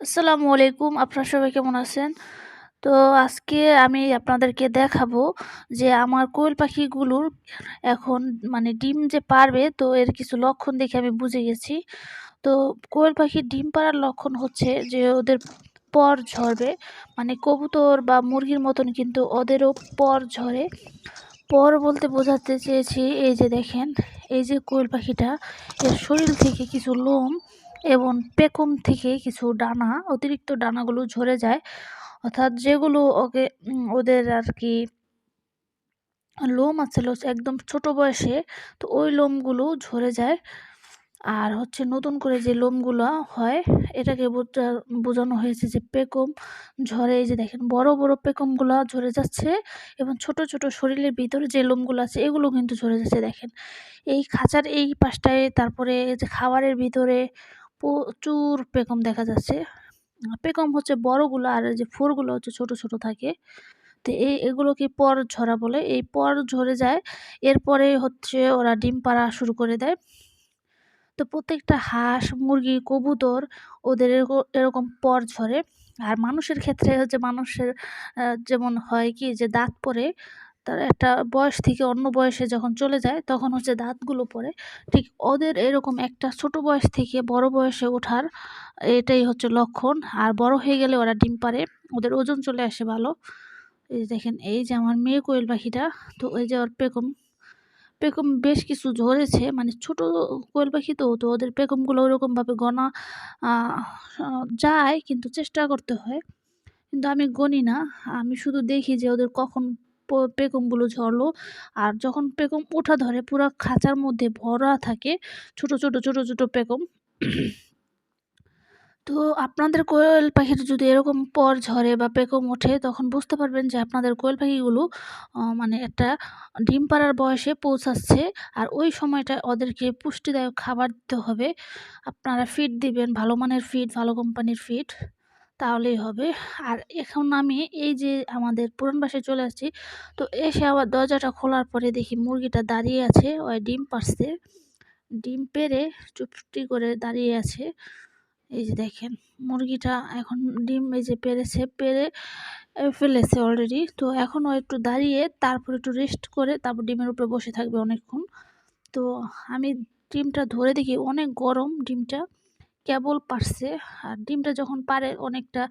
আসসালামু আলাইকুম, আপনারা সবাই কেমন আছেন? তো আজকে আমি আপনাদেরকে দেখাবো যে আমার কোয়েল পাখিগুলোর এখন মানে ডিম যে পারবে, তো এর কিছু লক্ষণ দেখে আমি বুঝে গেছি। তো কোয়েল পাখির ডিম পাড়ার লক্ষণ হচ্ছে যে ওদের পর ঝরবে মানে কবুতর বা মুরগির মতন কিন্তু ওদেরও পর ঝরে। পর বলতে বোঝাতে চেয়েছি, এই যে দেখেন, এই যে কোয়েল পাখিটা, এর শরীর থেকে কিছু লোম এবং পেকম থেকে কিছু ডানা, অতিরিক্ত ডানাগুলো ঝরে যায়। অর্থাৎ যেগুলো ওকে ওদের আর কি লোম আছে একদম ছোট বয়সে, তো ওই লোমগুলো ঝরে যায়। আর হচ্ছে নতুন করে যে লোমগুলো হয়, এটাকে বোঝানো হয়েছে যে পেকম ঝরে, এই যে দেখেন বড় বড় পেকমগুলো ঝরে যাচ্ছে এবং ছোট ছোট শরীরের ভিতরে যে লোমগুলো আছে, এগুলো কিন্তু ঝরে যাচ্ছে, দেখেন। এই খাঁচার এই পাশটায়, তারপরে যে খাবারের ভিতরে প্রচুর পেকম দেখা যাচ্ছে। পেকম হচ্ছে বড়গুলো আর যে ফোরগুলো হচ্ছে ছোট ছোট থাকে। তো এই এগুলোকে পর ঝরা বলে। এই পর ঝরে যায়, এরপরে হচ্ছে ওরা ডিম পাড়া শুরু করে দেয়। তো প্রত্যেকটা হাঁস, মুরগি, কবুতর ওদের এরকম পর ঝরে। আর মানুষের ক্ষেত্রে হচ্ছে মানুষের যেমন হয় কি যে দাঁত পরে, তার একটা বয়স থেকে অন্য বয়সে যখন চলে যায়, তখন হচ্ছে দাঁতগুলো পড়ে ঠিক ওদের এরকম একটা ছোট বয়স থেকে বড় বয়সে ওঠার, এটাই হচ্ছে লক্ষণ। আর বড় হয়ে গেলে ওরা ডিম পারে, ওদের ওজন চলে আসে ভালো। এই দেখেন, এই যে আমার মেয়ে কোয়েল পাখিটা, তো ওই যে ওর পেকম পেকম বেশ কিছু ঝরেছে মানে ছোট কোয়েল পাখি তো তো ওদের পেকমগুলো ওরকমভাবে গনা যায় কিন্তু চেষ্টা করতে হয়। কিন্তু আমি গনি না। আমি শুধু দেখি যে ওদের কখন পেকমগুলো ঝরলো। আর যখন পেকম ওঠা ধরে, পুরো খাঁচার মধ্যে ভরা থাকে, ছোট ছোট ছোট ছোট পেকম তো আপনাদের কোয়েল পাখির যদি এরকম পর ঝরে বা পেকম ওঠে, তখন বুঝতে পারবেন যে আপনাদের কোয়েল পাখিগুলো মানে একটা ডিম পাড়ার বয়সে পৌঁছাচ্ছে আর ওই সময়টা ওদেরকে পুষ্টিদায়ক খাবার দিতে হবে। আপনারা ফিড দিবেন, ভালো মানের ফিড ভালো কোম্পানির ফিড তাহলেই হবে। আর এখন আমি এই যে আমাদের পুরান বাসায় চলে আসছি, তো এসে আবার দরজাটা খোলার পরে দেখি মুরগিটা দাঁড়িয়ে আছে, ওই ডিম পারছে ডিম পেরে চুপটি করে দাঁড়িয়ে আছে। এই যে দেখেন, মুরগিটা এখন ডিম এই যে পেরেছে, পেরে ফেলেছে অলরেডি তো এখনও একটু দাঁড়িয়ে, তারপর একটু রেস্ট করে, তারপর ডিমের উপরে বসে থাকবে অনেকক্ষণ। তো আমি ডিমটা ধরে দেখি অনেক গরম ডিমটা, কেবল পারছে। আর ডিমটা যখন পারে, অনেকটা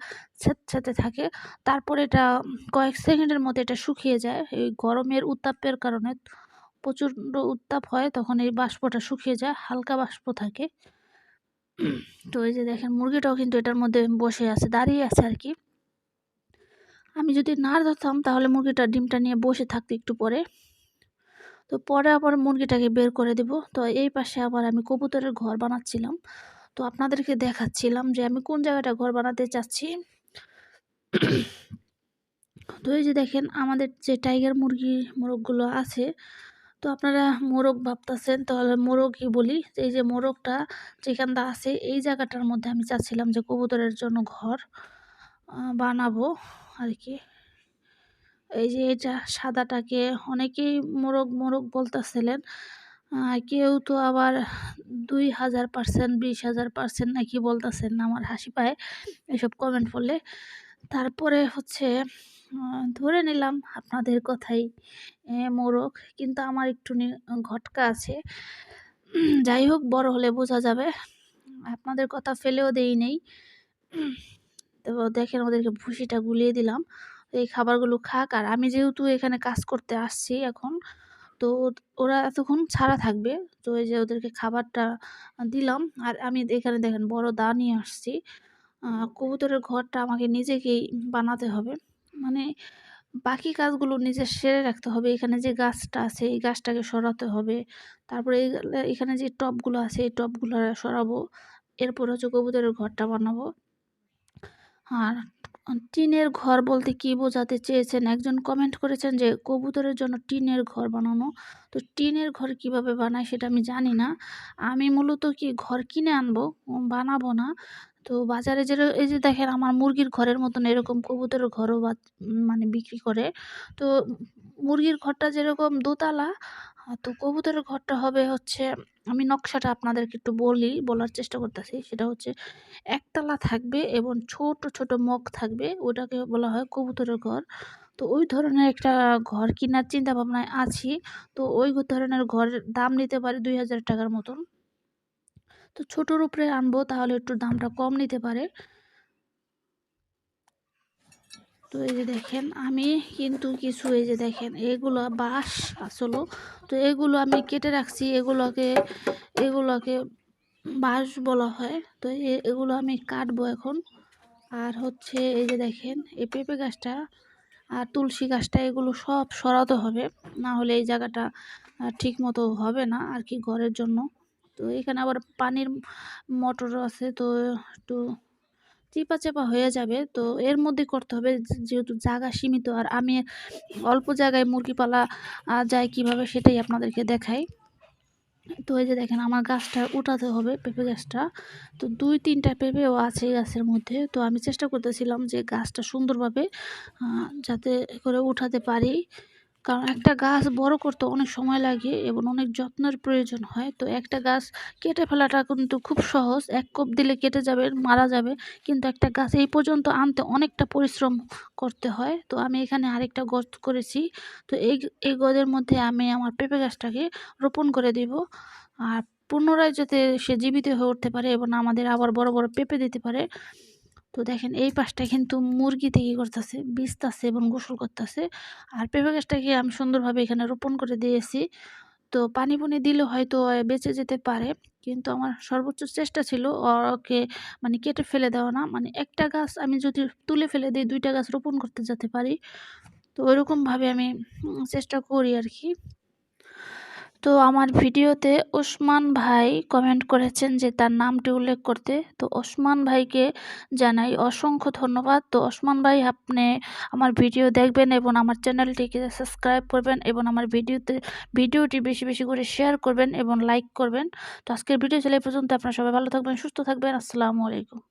স্যাঁতস্যাঁতে থাকে। তারপর এটা কয়েক সেকেন্ডের মধ্যে এটা শুকিয়ে যায়। এই গরমের উত্তাপের কারণে প্রচণ্ড উত্তাপ হয়, তখন এই বাষ্পটা শুকিয়ে যায়, হালকা বাষ্প থাকে। তো এই যে দেখেন, মুরগিটাও কিন্তু এটার মধ্যে বসে আছে, দাঁড়িয়ে আছে আর কি। আমি যদি না ধরতাম, তাহলে মুরগিটা ডিমটা নিয়ে বসে থাকতো একটু পরে। তো পরে আবার মুরগিটাকে বের করে দেব। তো এই পাশে আবার আমি কবুতরের ঘর বানাচ্ছিলাম। তো আপনাদেরকে দেখাচ্ছিলাম যে আমি কোন জায়গাটা ঘর বানাতে চাচ্ছি। তো এই যে দেখেন, আমাদের যে টাইগার মুরগি মোরগগুলো আছে তো আপনারা মোরগ ভাবতেছেন, তাহলে মোরগই বলি। এই যে মোরগটা যেখানটা আছে, এই জায়গাটার মধ্যে আমি চাচ্ছিলাম যে কবুতরের জন্য ঘর বানাবো আর কি। এই যে এটা সাদাটাকে অনেকেই মোরগ মোরগ বলতেছিলেন কেউ তো আবার দুই হাজার পার্সেন্ট, বিশ হাজার পার্সেন্ট নাকি বলতেছেন আমার হাসি পায় এসব কমেন্ট করলে তারপরে হচ্ছে ধরে নিলাম আপনাদের কথাই মোরগ কিন্তু আমার একটু ঘটকা আছে। যাই হোক, বড় হলে বোঝা যাবে। আপনাদের কথা ফেলেও দেই নেই। তো দেখেন ওদেরকে ভুসিটা গুলিয়ে দিলাম। এই খাবারগুলো খাক। আর আমি যেহেতু এখানে কাজ করতে আসছি এখন, তো ওরা এতক্ষণ ছাড়া থাকবে। তো এই যে ওদেরকে খাবারটা দিলাম। আর আমি এখানে দেখেন বড় দা নিয়ে আসছি। কবুতরের ঘরটা আমাকে নিজেকেই বানাতে হবে। মানে বাকি কাজগুলো নিজে সেরে রাখতে হবে। এখানে যে গাছটা আছে, এই গাছটাকে সরাতে হবে। তারপরে এখানে যে টবগুলো আছে, এই টবগুলো সরাবো। এরপর হচ্ছে কবুতরের ঘরটা বানাবো। আর টিনের ঘর বলতে কি বোঝাতে চেয়েছেন? একজন কমেন্ট করেছেন যে, কবুতরের জন্য টিনের ঘর বানানো। তো টিনের ঘর কীভাবে বানায় সেটা আমি জানি না। আমি মূলত কি ঘর কিনে আনব? বানাবো না। তো বাজারে যে এই যে দেখেন আমার মুরগির ঘরের মতন এরকম কবুতরের ঘরও মানে বিক্রি করে তো মুরগির ঘরটা যেরকম দোতলা তো কবুতরের ঘরটা হবে হচ্ছে আমি নকশাটা আপনাদেরকে একটু বলি, বলার চেষ্টা করতেছি। সেটা হচ্ছে একতলা থাকবে এবং ছোট, ছোট মগ থাকবে। ওটাকে বলা হয় কবুতরের ঘর। তো ওই ধরনের একটা ঘর কেনার চিন্তা ভাবনায় আছি। তো ওই ধরনের ঘরের দাম নিতে পারে ৳২,০০০ টাকার মতন। তো ছোটোর উপরে আনব, তাহলে একটু দামটা কম নিতে পারে। তো এই যে দেখেন, আমি কিন্তু কিছু এই যে দেখেন, এগুলো বাঁশ আসলো। তো এগুলো আমি কেটে রাখছি, এগুলোকে এগুলোকে বাঁশ বলা হয়। তো এগুলো আমি কাটবো এখন। আর হচ্ছে এই যে দেখেন, এই পেঁপে গাছটা আর তুলসী গাছটা, এগুলো সব সরাতে হবে। না হলে এই জায়গাটা ঠিক মতো হবে না আর কি ঘরের জন্য। তো এখানে আবার পানির মোটরও আছে, তো একটু চিপা চেপা হয়ে যাবে। তো এর মধ্যে করতে হবে যেহেতু জায়গা সীমিত, আর আমি অল্প জায়গায় মুরগি পালা যায় কীভাবে সেটাই আপনাদেরকে দেখাই। তো এই যে দেখেন, আমার গাছটা উঠাতে হবে পেঁপে গাছটা। তো দুই তিনটা পেঁপেও আছে এই গাছের মধ্যে। তো আমি চেষ্টা করতেছিলাম যে গাছটা সুন্দরভাবে যাতে করে উঠাতে পারি। কারণ একটা গাছ বড় করতে অনেক সময় লাগে এবং অনেক যত্নের প্রয়োজন হয়। তো একটা গাছ কেটে ফেলাটা কিন্তু খুব সহজ। এক কোপ দিলে কেটে যাবে, মারা যাবে। কিন্তু একটা গাছ এই পর্যন্ত আনতে অনেকটা পরিশ্রম করতে হয়। তো আমি এখানে আরেকটা গছ করেছি। তো এই এই গদের মধ্যে আমি আমার পেঁপে গাছটাকে রোপণ করে দিব। আর পুনরায় যাতে সে জীবিত হয়ে উঠতে পারে এবং আমাদের আবার বড় বড় পেঁপে দিতে পারে তো দেখেন এই পাশটা কিন্তু মুরগিতে কী করতেছে? বিছতেছে এবং গোসল করতেছে। আর পেঁপে গাছটাকে আমি সুন্দরভাবে এখানে রোপণ করে দিয়েছি। তো পানি পুনি দিলে হয়তো বেঁচে যেতে পারে। কিন্তু আমার সর্বোচ্চ চেষ্টা ছিল ওকে মানে কেটে ফেলে দেওয়া না। মানে একটা গাছ আমি যদি তুলে ফেলে দিই, দুইটা গাছ রোপণ করতে যেতে পারি। তো ওইরকমভাবে আমি চেষ্টা করি আর কি। তো আমার ভিডিওতে ওসমান ভাই কমেন্ট করেছেন যে তার নামটি উল্লেখ করতে। তো ওসমান ভাইকে জানাই অসংখ্য ধন্যবাদ। তো ওসমান ভাই, আপনি আমার ভিডিও দেখবেন এবং আমার চ্যানেলটিকে সাবস্ক্রাইব করবেন এবং আমার ভিডিওতে, ভিডিওটি বেশি বেশি করে শেয়ার করবেন এবং লাইক করবেন। তো আজকের ভিডিও চলে পর্যন্ত। আপনারা সবাই ভালো থাকবেন, সুস্থ থাকবেন। আসসালামু আলাইকুম।